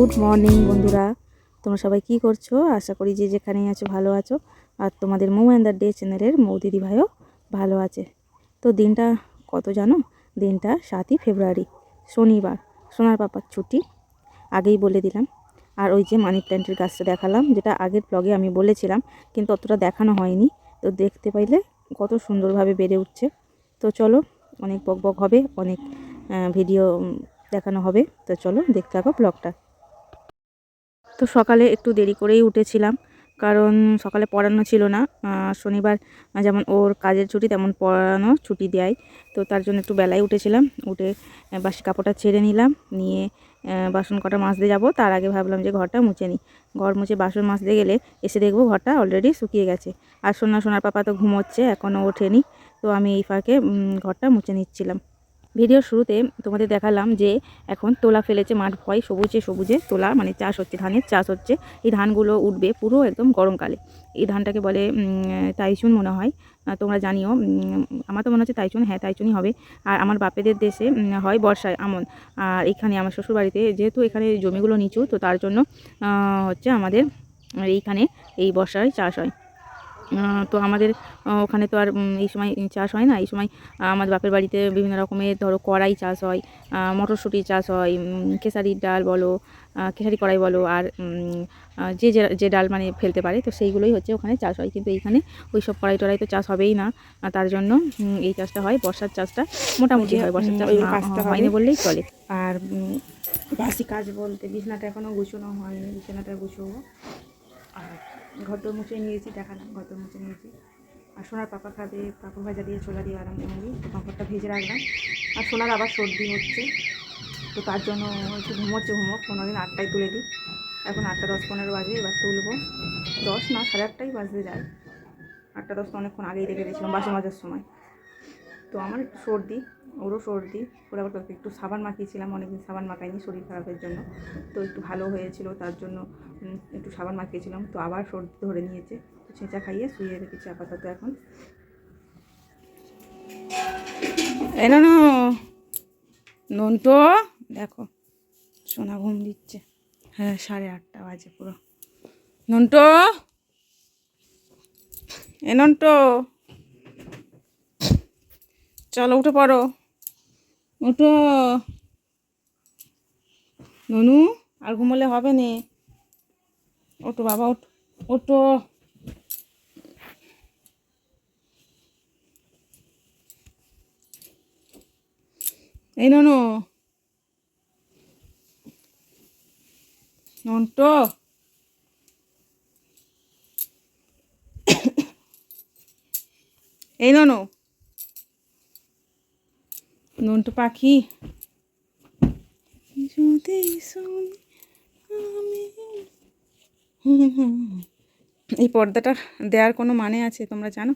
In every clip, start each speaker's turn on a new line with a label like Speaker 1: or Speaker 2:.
Speaker 1: Good morning বন্ধুরা। তোমরা সবাই কি করছ? আশা করি যে যেখানেই আছো ভালো আছো। আর তোমাদের মৌ অ্যান্ড দ্য ডে চ্যানেলের মৌ দিদি ভাইও ভালো আছে। তো দিনটা কত জানো? দিনটা সাতই ফেব্রুয়ারি, শনিবার। সোনার পাপার ছুটি, আগেই বলে দিলাম। আর ওই যে মানি প্ল্যান্টের গাছটা দেখালাম, যেটা আগের ব্লগে আমি বলেছিলাম, কিন্তু অতটা দেখানো হয়নি। তো দেখতে পাইলে কত সুন্দরভাবে বেড়ে উঠছে। তো চলো, অনেক বক বক হবে, অনেক ভিডিও দেখানো হবে। তো চলো, দেখতে থাকো ব্লগটা তো সকালে একটু দেরি করেই উঠেছিলাম। কারণ সকালে পড়ানো ছিল না। শনিবার যেমন ওর কাজের ছুটি তেমন পড়ানো ছুটি দেয়। তো তার জন্য একটু বেলায় উঠেছিলাম। উঠে বাসি কাপড়টা ছেড়ে নিলাম। নিয়ে বাসন কটা মাজতে যাব। তার আগে ভাবলাম যে ঘরটা মুছে নিই। ঘর মুছে বাসন মাজতে গেলে এসে দেখব ঘরটা অলরেডি শুকিয়ে গেছে। আর সোনা, সোনার পাপা তো ঘুমোচ্ছে এখনও ওঠেনি। তো আমি এই ফাঁকে ঘরটা মুছে নিচ্ছিলাম। ভিডিওর শুরুতে তোমাদের দেখালাম যে এখন তোলা ফেলেছে মাঠ ভয়, সবুজে সবুজে তোলা মানে চাষ হচ্ছে, ধানের চাষ হচ্ছে। এই ধানগুলো উঠবে পুরো একদম গরমকালে। এই ধানটাকে বলে তাইচুন মনে হয়। তোমরা জানিও আমার তো মনে হচ্ছে তাইচুন হ্যাঁ তাইচুনই হবে। আর আমার বাপেদের দেশে হয় বর্ষায় আমন। আর এখানে আমার শ্বশুরবাড়িতে যেহেতু এখানে জমিগুলো নিচু, তো তার জন্য হচ্ছে আমাদের, এইখানে এই বর্ষায় চাষ হয়। তো আমাদের ওখানে তো আর এই সময় চাষ হয় না এই সময় আহ, আমাদের বাপের বাড়িতে বিভিন্ন রকমের ধরো কড়াই চাষ হয় মটরশুঁটি চাষ হয় খেসারির ডাল বলো খেসারি কড়াই বলো আর যে যে- ডাল মানে ফেলতে পারে তো সেইগুলোই হচ্ছে ওখানে চাষ হয় কিন্তু এইখানে ওই সব কড়াই টড়াই তো চাষ হবেই না তার জন্য এই চাষটা হয় বর্ষার চাষটা মোটামুটি হয় বর্ষার চাষ হয়নি বললেই চলে। আর বাসি কাজ বলতে বিছনাটা এখনও গুছানো হয়নি বিছানাটা গুছোবো। আর ঘরদোর মুছে নিয়েছি দেখালাম ঘরদোর মুছে নিয়েছি। আর সোনার পাপা খাবে, পাপা ভাজা দিয়ে ছোলা দিয়ে আরাম করি তো পাঁপড়টা ভেজে রাখলাম। আর সোনার আবার সর্দি হচ্ছে, তো তার জন্য একটু ঘুমোচ্ছে ঘুমোক পনেরো দিন আটটায় তুলে দিই। এখন আটটা দশ পনেরো বাজে, এবার তুলবো। দশ না, সাড়ে আটটাই বাজতে যায়। আটটা দশটা অনেকক্ষণ আগেই রেখে দিয়েছিলাম বাসন মাজার সময়। তো আমার একটু সর্দি ওরও সর্দি, ওরা আবার একটু সাবান মাখিয়েছিলাম, অনেকদিন সাবান মাখাইনি, শরীর খারাপের জন্য। তো একটু ভালো হয়েছিল, তার জন্য একটু সাবান মাখিয়েছিলাম, তো আবার সর্দি ধরে নিয়েছে। তো ছেঁচা খাইয়ে শুয়ে রেখেছি আপাতত এখন। এই না নন্টো, দেখো, সোনা ঘুম দিচ্ছে। হ্যাঁ সাড়ে আটটা বাজে পুরো। নন্টো, এ নন্টো, চলো উঠে পড়ো। উঠো ননু, আর ঘুমোলে হবে নে। ওঠো বাবা, ওঠো ওঠো। এই ননু। নন্টো এই ননু। নন্টু পাখি। যদি এই পর্দাটা দেওয়ার কোনো মানে আছে তোমরা জানো?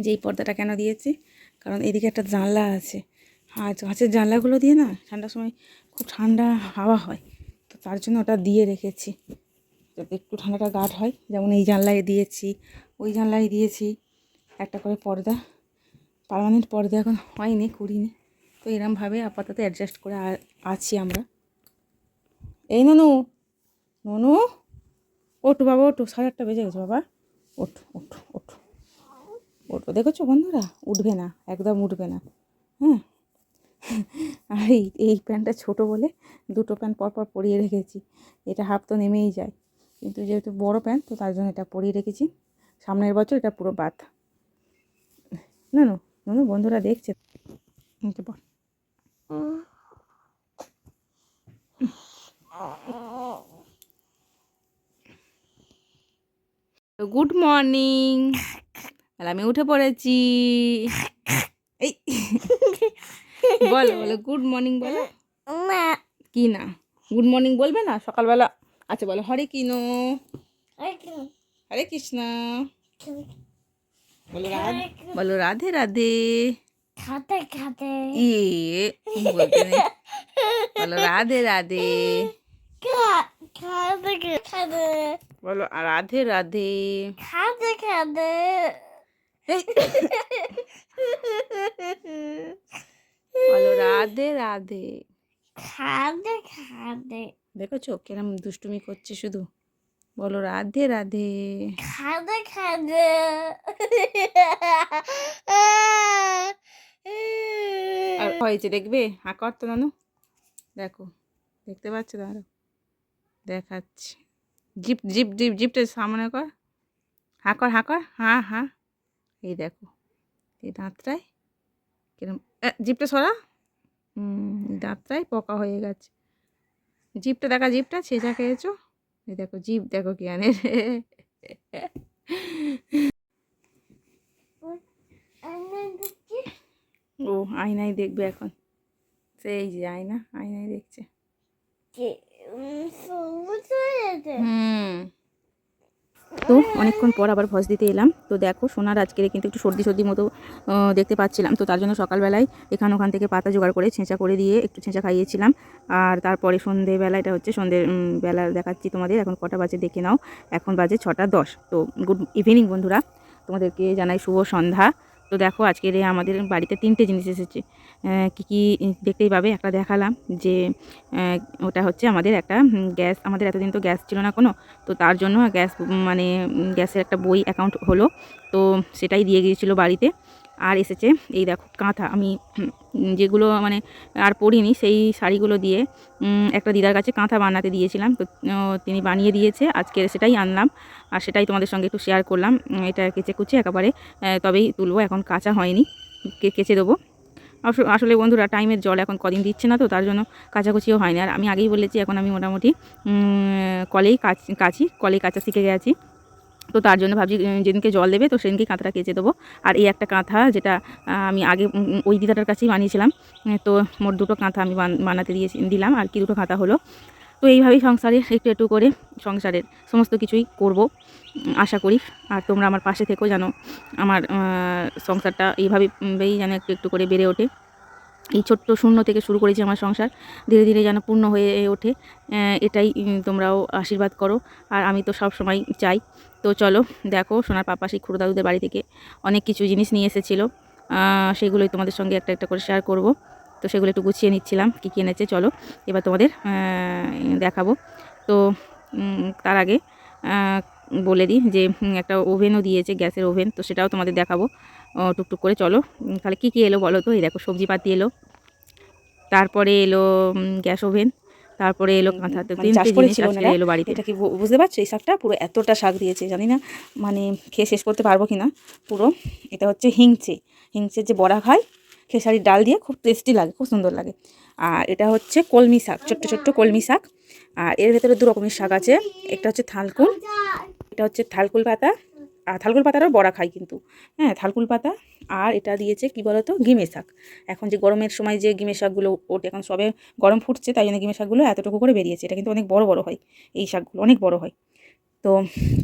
Speaker 1: যে এই পর্দাটা কেন দিয়েছি? কারণ এদিকে একটা জানলা আছে। আর গাছের জানলাগুলো দিয়ে না ঠান্ডার সময় খুব ঠান্ডা হাওয়া হয়। তো তার জন্য ওটা দিয়ে রেখেছি। যাতে একটু ঠান্ডাটা গাঢ় হয়। যেমন এই জানলায় দিয়েছি ওই জানলায় দিয়েছি। একটা করে পর্দা। পার্মানেন্ট পর্দা এখন হয়নি, করিনি। তো এরমভাবে আপাতত অ্যাডজাস্ট করে আছি আমরা। এই ননু ননু, ওঠো বাবা, ওঠো, সাড়ে আটটা বেজে গেছে বাবা। ওঠ, ওঠো ওঠো। ওঠো, দেখেছ বন্ধুরা? উঠবে না, একদম উঠবে না। হ্যাঁ আর এই এই প্যান্টটা ছোট বলে দুটো প্যান্ট পরপর পরিয়ে রেখেছি। এটা হাফ তো নেমেই যায়। কিন্তু যেহেতু বড় প্যান্ট, তো তার জন্য এটা পরিয়ে রেখেছি। সামনের বছর এটা পুরো বাদ না না না বন্ধুরা দেখছে। গুড মর্নিং আর আমি উঠে পড়েছি। এই। বলো বলো গুড মর্নিং বলো। কি না? গুড মর্নিং বলবে না? সকালবেলা। আচ্ছা বলো হরে কিনো হরে কৃষ্ণ। বলো রাধে। বলো রাধে রাধে।
Speaker 2: খাতে খাতে
Speaker 1: ইয়ে বলতে নেই। বলো রাধে রাধে। বলো রাধে রাধে।
Speaker 2: খাতে খাতে
Speaker 1: বলো রাধে রাধে।
Speaker 2: খাতে খাতে
Speaker 1: চোখ কিরম দুষ্টুমি করছে শুধু? বলো রাধে রাধে।
Speaker 2: খাদে খাদে
Speaker 1: আর হয়েছে দেখবে? হাঁকর তো নানু। দেখো দেখতে পাচ্ছ দাঁড়ো দেখাচ্ছি। জিপ জিপ জিপ জিপটা সামনে কর। হাঁকর হাঁকর হ্যাঁ হ্যাঁ এই দেখো এই দাঁতটায় কিরম জিপটা সরা। হুম দাঁতটায় পোকা হয়ে গেছে। জিপটা দেখা জিপটা ছেঁচা খেয়েছো? দেখো জিপ দেখো কি আনে। ও আয়নায় দেখবে এখন। সেই যে আয়না আয়নায় দেখছে। হুম। তো অনেকক্ষণ পর আবার ভস দিতে এলাম। তো দেখো, সোনার আজকের কিন্তু একটু সর্দি সর্দি মতো দেখতে পাচ্ছিলাম। তো তার জন্য সকালবেলায় এখান ওখান থেকে পাতা জোগাড় করে ছেঁচা করে দিয়ে একটু ছেঁচা খাইয়েছিলাম। আর তারপরে সন্ধেবেলা, এটা হচ্ছে সন্ধ্যে বেলা দেখাচ্ছি তোমাদের। এখন কটা বাজে দেখে নাও। এখন বাজে ছটা দশ। তো গুড ইভিনিং বন্ধুরা। তোমাদেরকে জানাই শুভ সন্ধ্যা। তো দেখো আজকের আমাদের বাড়িতে তিনটে জিনিস এসেছে। কী কি দেখতেই পাবে? একটা দেখালাম যে ওটা হচ্ছে আমাদের একটা গ্যাস, আমাদের এতদিন তো গ্যাস ছিল না কোনো, তো তার জন্য গ্যাস মানে গ্যাসের একটা বই অ্যাকাউন্ট হলো। তো সেটাই দিয়ে গিয়েছিল বাড়িতে। আর এসেছে, এই দেখো কাঁথা। আমি যেগুলো মানে আর পরিনি, সেই শাড়িগুলো দিয়ে একটা দিদার কাছে কাঁথা বানাতে দিয়েছিলাম। তো তিনি বানিয়ে দিয়েছে, আজকে সেটাই আনলাম। আর সেটাই তোমাদের সঙ্গে একটু শেয়ার করলাম। এটা কেচে কুচে একেবারে তবেই তুলবো, এখন কাঁচা হয়নি কেচে দেবো। আস- আসলে বন্ধুরা, টাইমের জল এখন কদিন দিচ্ছে না তো, তার জন্য কাচাকুচিও হয়নি। আর আমি আগেই বলেছি, এখন আমি মোটামুটি কলেই কাচ, কাচি, কলেই কাঁচা শিখে গেছি। তো তার জন্য ভাবছি যেদিনকে জল দেবে তো সেদিনকে কাঁথাটা কেচে দেবো। আর এই একটা কাঁথা যেটা আমি আগে ওই দিদাটার কাছেই বানিয়েছিলাম তো মোট দুটো কাঁথা আমি বান- বানাতে দিয়েছি, দিলাম আর কি দুটো কাঁথা হলো। তো এইভাবেই সংসারে একটু একটু করে সংসারের সমস্ত কিছুই করব আশা করি। আর তোমরা আমার পাশে থেকেও যেন আমার সংসারটা এইভাবেই যেন একটু একটু করে বেড়ে ওঠে। এই ছোট্ট শূন্য থেকে শুরু করেছি আমার সংসার, ধীরে ধীরে যেন পূর্ণ হয়ে ওঠে এটাই তোমরাও আশীর্বাদ করো। আর আমি তো সব সময় চাই তো চলো, দেখো, সোনার পাপা সেই খুড়ো দাদুদের বাড়ি থেকে অনেক কিছু জিনিস নিয়ে এসেছিল। সেগুলোই তোমাদের সঙ্গে একটা একটা করে শেয়ার করব। তো সেগুলো একটু গুছিয়ে নিচ্ছিলাম, কী কী এনেছে, চলো। এবার তোমাদের দেখাবো। তো তার আগে বলে দিই যে একটা ওভেনও দিয়েছে, গ্যাসের ওভেন, তো সেটাও তোমাদের দেখাবো। টুকটুক করে চলো। তাহলে কী কী এলো বলো তো? এই দেখো সবজি পাতি এলো। তারপরে এলো গ্যাস ওভেন। তারপরে এলো কাঁথা। তো
Speaker 3: মানে
Speaker 1: তিনটে জিনিস আজকে এলো বাড়িতে।
Speaker 3: এটা কি বুঝতে পারছ? এই শাকটা পুরো এতটা শাক দিয়েছে জানি না মানে খেয়ে শেষ করতে পারব কি না পুরো এটা হচ্ছে হিংচে। হিংচের যে বড়া খায় খেসারির ডাল দিয়ে খুব টেস্টি লাগে খুব সুন্দর লাগে। আর এটা হচ্ছে কলমি শাক ছোট্ট ছোট্ট কলমি শাক। আর এর ভেতরে দু রকমের শাক আছে। একটা হচ্ছে থালকুল এটা হচ্ছে থালকুল পাতা থালকুল পাতারও বড়া খাই কিন্তু। হ্যাঁ থালকুল পাতা আর এটা দিয়েছে কি বলতো? গিমে শাক। এখন যে গরমের সময় যে গিমে শাকগুলো ওঠে, এখন সবে গরম ফুটছে, তাই জন্য গিমে শাকগুলো এতটুকু করে বেরিয়েছে। এটা কিন্তু অনেক বড় বড় হয়, এই শাকগুলো অনেক বড় হয়। তো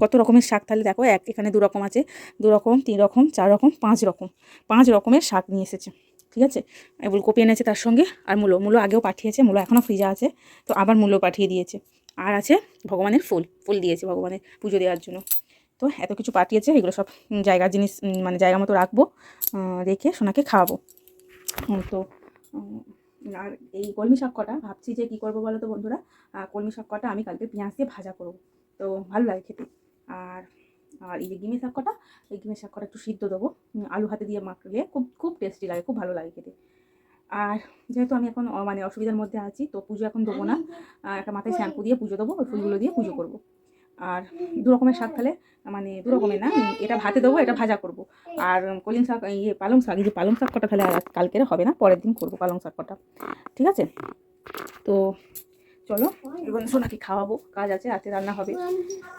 Speaker 3: কত রকমের শাক তাহলে দেখো, এক এখানে দু রকম আছে। দু রকম, তিন রকম, চার রকম, পাঁচ রকম। পাঁচ রকমের শাক নিয়ে এসেছে, ঠিক আছে? আর কপি এনেছে তার সঙ্গে, আর মূলো। মূলো আগেও পাঠিয়েছে, মূলো এখনও ফ্রিজে আছে, তো আবার মূলো পাঠিয়ে দিয়েছে। আর আছে ভগবানের ফুল ফুল দিয়েছে ভগবানের পুজো দেওয়ার জন্য। তো এত কিছু পাঠিয়েছে এগুলো সব উম, জায়গার জিনিস মানে জায়গা মতো রাখব রেখে সোনাকে খাওয়াবো। তো আর এই কলমি শাক কটা ভাবছি যে কী করব বলো তো বন্ধুরা? কলমি শাক কটা আমি কালকে পেঁয়াজ দিয়ে ভাজা করব। তো ভালো লাগে খেতে। আর আর এই যে গিমে শাক কটা এই গিমে শাক কটা একটু সিদ্ধ দেবো। আলু হাতে দিয়ে মাখলে খুব খুব টেস্টি লাগে খুব ভালো লাগে খেতে। আর যেহেতু আমি এখন মানে অসুবিধার মধ্যে আছি তো পুজো এখন দেবো না। একটা মাথায় শ্যাম্পু দিয়ে পুজো দেবো ওই ফুলগুলো দিয়ে পুজো করব। আর দু রকমের শাক তাহলে মানে দু রকমের না এটা ভাতে দেবো, এটা ভাজা করব। আর কলিং শাক ইয়ে পালং শাক, এই যে পালং শাক কটা তাহলে কালকের হবে না, পরের দিন করব পালং শাক কটা। ঠিক আছে? তো চলো, এবার সোনাকে খাওয়াবো, কাজ আছে, রাতে রান্না হবে।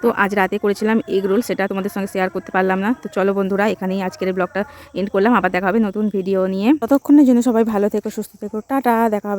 Speaker 1: তো আজ রাতে করেছিলাম এগ রোল, সেটা তোমাদের সঙ্গে শেয়ার করতে পারলাম না। তো চলো বন্ধুরা, এখানেই আজকের ব্লগটা এন্ড করলাম। আবার দেখা হবে নতুন ভিডিও নিয়ে। ততক্ষণের জন্য সবাই ভালো থেকো, সুস্থ থেকো, টাটা, দেখা হবে।